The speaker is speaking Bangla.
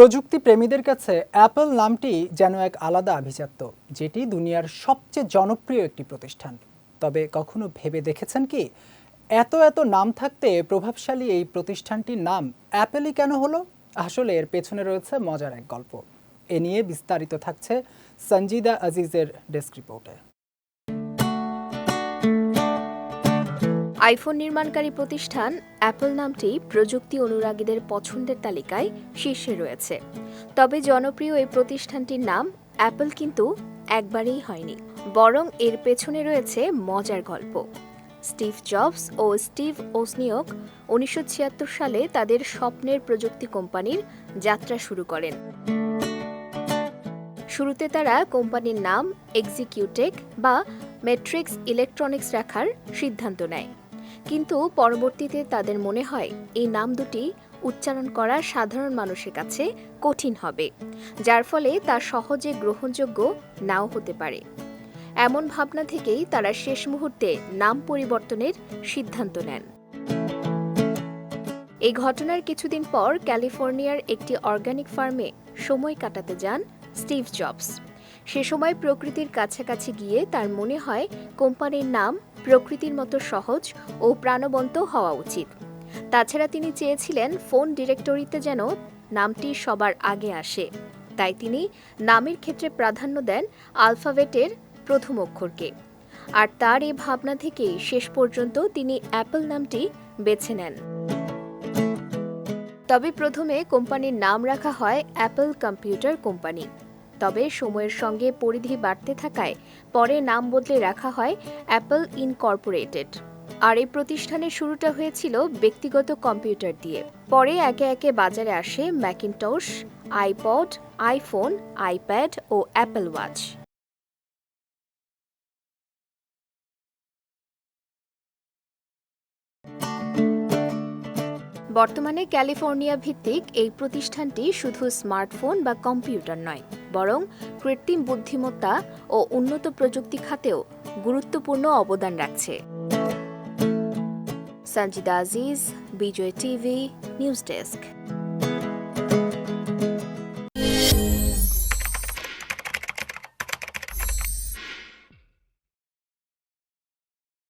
প্রযুক্তি প্রেমীদের কাছে অ্যাপল নামটি যেন এক আলাদা আভিজাত্য, যেটি দুনিয়ার সবচেয়ে জনপ্রিয় একটি প্রতিষ্ঠান। তবে কখনো ভেবে দেখেছেন কি, এত এত নাম থাকতে প্রভাবশালী এই প্রতিষ্ঠানটির নাম অ্যাপেলই কেন হলো? আসলে এর পেছনে রয়েছে মজার এক গল্প। এ নিয়ে বিস্তারিত থাকছে সঞ্জিদা আজিজের ডেস্ক রিপোর্টে। আইফোন নির্মাণকারী প্রতিষ্ঠান অ্যাপল নামটি প্রযুক্তি অনুরাগীদের পছন্দের তালিকায় শীর্ষে রয়েছে। তবে জনপ্রিয় এই প্রতিষ্ঠানটির নাম অ্যাপল কিন্তু একবারেই হয়নি, বরং এর পেছনে রয়েছে মজার গল্প। স্টিভ জবস ও স্টিভ ওসনিয়ক উনিশশো সালে তাদের স্বপ্নের প্রযুক্তি কোম্পানির যাত্রা শুরু করেন। শুরুতে তারা কোম্পানির নাম এক্সিকিউটেক বা মেট্রিক্স ইলেকট্রনিক্স রাখার সিদ্ধান্ত নেয়। কিন্তু পরবর্তীতে তাদের মনে হয় এই নাম দুটি উচ্চারণ করা সাধারণ মানুষের কাছে কঠিন হবে, যার ফলে তা সহজে গ্রহণযোগ্য নাও হতে পারে। এমন ভাবনা থেকেই তারা শেষ মুহূর্তে নাম পরিবর্তনের সিদ্ধান্ত নেন। এই ঘটনার কিছুদিন পর ক্যালিফোর্নিয়ার একটি অর্গানিক ফার্মে সময় কাটাতে যান স্টিভ জবস। সে সময় প্রকৃতির কাছাকাছি গিয়ে তার মনে হয় কোম্পানির নাম প্রকৃতির মতো সহজ ও প্রাণবন্ত হওয়া উচিত। তাছাড়া তিনি চেয়েছিলেন ফোন ডিরেক্টরিতে যেন নামটি সবার আগে আসে। তাই তিনি নামের ক্ষেত্রে প্রাধান্য দেন আলফাবেটের প্রথম অক্ষরকে। আর তার এই ভাবনা থেকেই শেষ পর্যন্ত তিনি অ্যাপল নামটি বেছে নেন। তবে প্রথমে কোম্পানির নাম রাখা হয় অ্যাপল কম্পিউটার কোম্পানি। তবে সময়ের সঙ্গে পরিধি বাড়তে থাকায় পরে নাম বদলে রাখা হয় অ্যাপল ইনকর্পোরেটেড। আর এই প্রতিষ্ঠানের শুরুটা হয়েছিল ব্যক্তিগত কম্পিউটার দিয়ে। পরে একে একে বাজারে আসে ম্যাকিনটস আইপড আইফোন, আইপ্যাড ও অ্যাপল ওয়াচ। বর্তমানে ক্যালিফোর্নিয়া ভিত্তিক এই প্রতিষ্ঠানটি শুধু স্মার্টফোন বা কম্পিউটার নয়, বরং কৃত্রিম বুদ্ধিমত্তা ও উন্নত প্রযুক্তি খাতেও গুরুত্বপূর্ণ অবদান রাখছে। Sanjida Aziz, Bijoy TV, news desk.